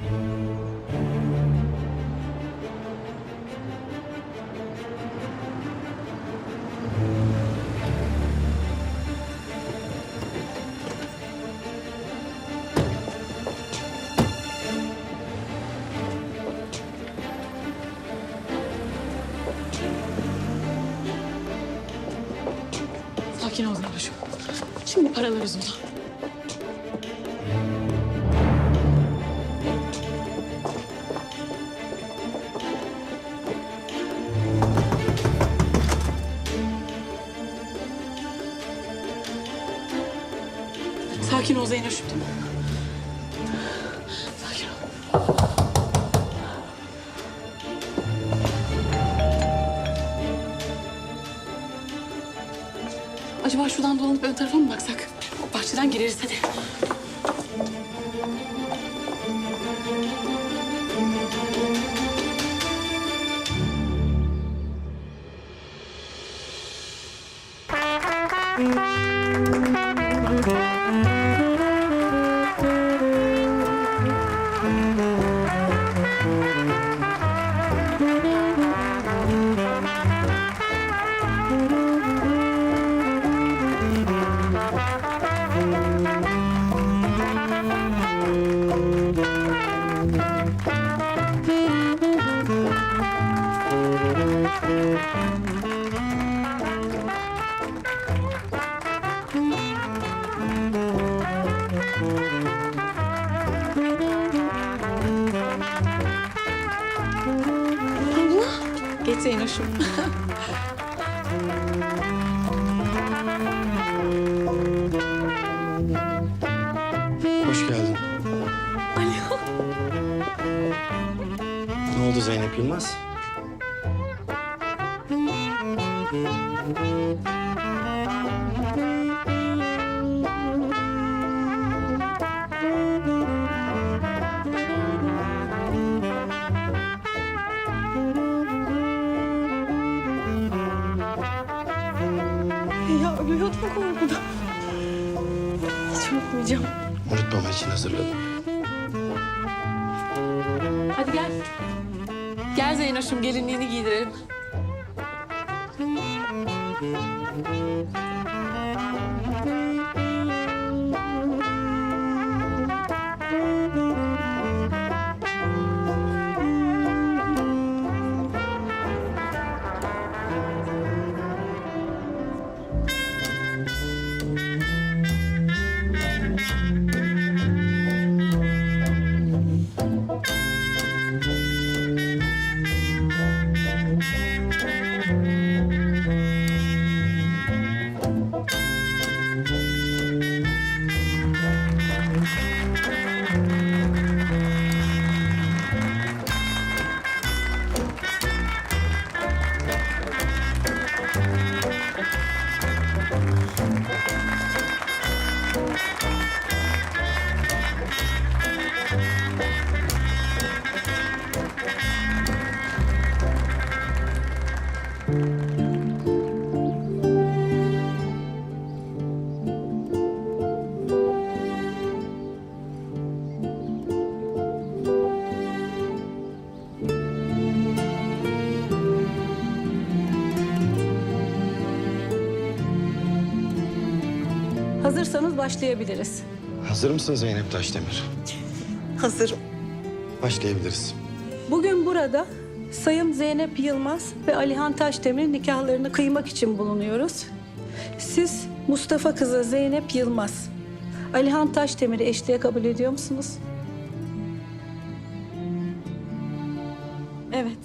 Sakin ol Zeynep'ciğim. Şimdi paralarız onu. Sakin ol tamam mı? Sakin ol. Acaba şuradan dolanıp ön tarafa mı baksak? Bahçeden gireriz hadi. Geç Zeynoş'um. Hoş geldin. Alo. Ne oldu Zeynep Yılmaz? Ya ölüyordum korkudan. Hiç unutmayacağım. Unutmama için hazırladım. Hadi gel. Gel Zeynoş'um gelinliğini giydirelim. Hazırsanız başlayabiliriz. Hazır mısın Zeynep Taşdemir? Hazırım. Başlayabiliriz. Bugün burada Sayın Zeynep Yılmaz ve Alihan Taşdemir'in nikahlarını kıymak için bulunuyoruz. Siz Mustafa kızı Zeynep Yılmaz, Alihan Taşdemir'i eşliğe kabul ediyor musunuz? Evet.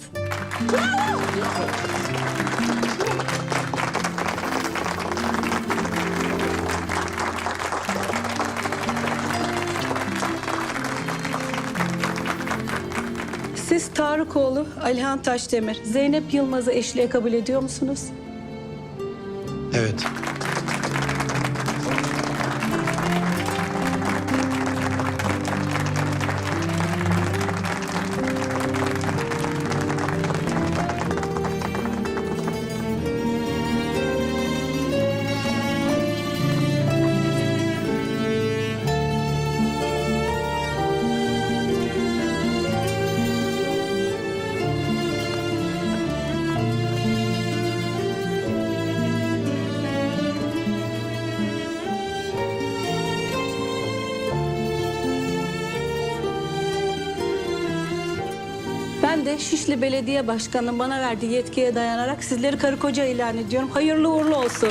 Siz Tarıkoğlu, Alihan Taşdemir, Zeynep Yılmaz'ı eşliğe kabul ediyor musunuz? Evet. Ben de Şişli Belediye Başkanı'nın bana verdiği yetkiye dayanarak sizleri karı koca ilan ediyorum. Hayırlı uğurlu olsun.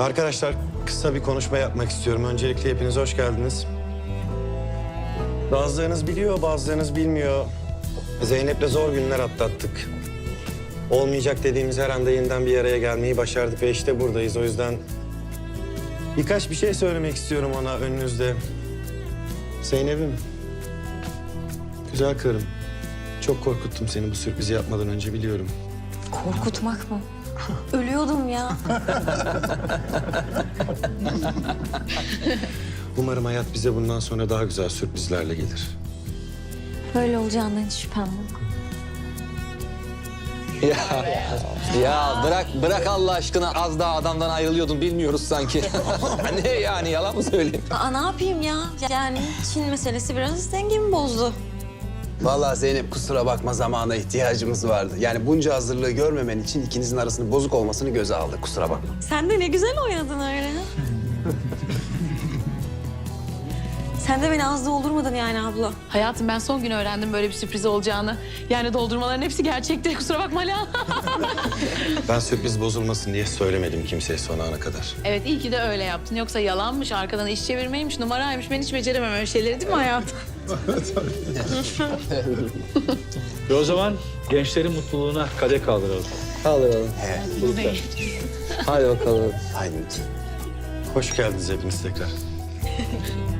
Arkadaşlar kısa bir konuşma yapmak istiyorum. Öncelikle hepiniz hoş geldiniz. Bazılarınız biliyor, bazılarınız bilmiyor. Zeynep'le zor günler atlattık. Olmayacak dediğimiz her anda yeniden bir araya gelmeyi başardık ve işte buradayız. O yüzden birkaç bir şey söylemek istiyorum ona önünüzde. Zeynep'im, güzel karım. Çok korkuttum seni bu sürprizi yapmadan önce biliyorum. Korkutmak mı? Ölüyordum ya. Umarım hayat bize bundan sonra daha güzel sürprizlerle gelir. Böyle olacağından hiç şüphem yok. Ya, ya bırak bırak Allah aşkına az daha adamdan ayrılıyordun bilmiyoruz sanki. ne yani yalan mı söyleyeyim? Aa ne yapayım ya? Yani Çin meselesi biraz dengemi bozdu. Vallahi Zeynep kusura bakma zamana ihtiyacımız vardı. Yani bunca hazırlığı görmemen için ikinizin arasının bozuk olmasını göze aldık. Kusura bakma. Sen de ne güzel oynadın öyle. Sen de beni az doldurmadın yani abla. Hayatım ben son gün öğrendim böyle bir sürpriz olacağını. Yani doldurmaların hepsi gerçekti. Kusura bakma Ala. Ben sürpriz bozulmasın diye söylemedim kimseye son ana kadar. evet iyi ki de öyle yaptın. Yoksa yalanmış, arkadan iş çevirmeymiş, numaraymış. Ben hiç beceremem öyle şeyleri değil mi hayatım? Ve o zaman gençlerin mutluluğuna kadeh kaldıralım. Kaldıralım. Hadi bakalım. Haydi lütfen. Hoş geldiniz hepiniz tekrar.